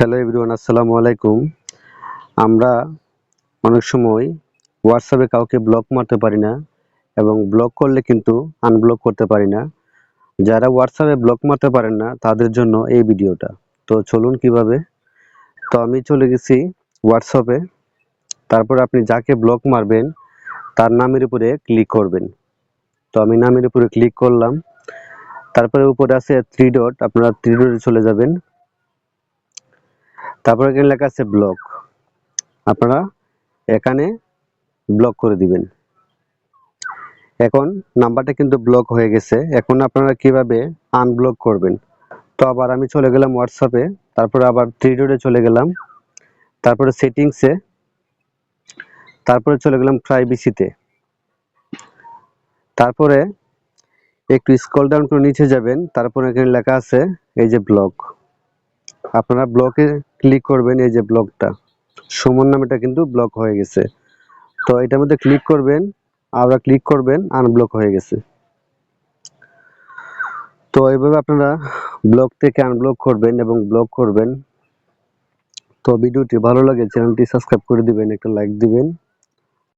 Hello everyone, আসসালামু আলাইকুম। আমরা অনেক সময় হোয়াটসঅ্যাপে কাউকে ব্লক মারতে পারি না এবং ব্লক করলে কিন্তু আনব্লক করতে পারি না। যারা হোয়াটসঅ্যাপে ব্লক মারতে পারেন না, তাদের জন্য এই ভিডিওটা। তো চলুন কীভাবে? তো আমি চলে গেছি হোয়াটসঅ্যাপে তারপর আপনি যাকে ব্লক মারবেন, তার নামের উপরে ক্লিক করবেন। তো আমি নামের উপরে ক্লিক করলাম। তারপরে উপরে আছে থ্রি ডট আপনারা থ্রি ডটে চলে যাবেন। তারপরে এখানে লেখা আছে ব্লক আপনারা এখানে ব্লক করে দিবেন। এখন নাম্বারটা কিন্তু ব্লক হয়ে গেছে। এখন আপনারা কীভাবে আনব্লক করবেন? তো আবার আমি চলে গেলাম হোয়াটসঅ্যাপে তারপরে আবার থ্রি ডটে চলে গেলাম। তারপরে সেটিংসে তারপরে চলে গেলাম প্রাইভেসিতে তারপরে একটু স্ক্রল ডাউন করে নিচে যাবেন, তারপরে এখানে লেখা আছে, এই যে ব্লক আপনারা ব্লকে ক্লিক করবেন এই যে ব্লকটা সুমন নামেটা কিন্তু ব্লক হয়ে গেছে। তো এটার মধ্যে ক্লিক করবেন আবার ক্লিক করবেন আনব্লক হয়ে গেছে। তো এইভাবে আপনারা ব্লক থেকে আনব্লক করবেন এবং ব্লক করবেন। তো ভিডিওটি ভালো লাগে, চ্যানেলটি সাবস্ক্রাইব করে দিবেন, একটা লাইক দিবেন।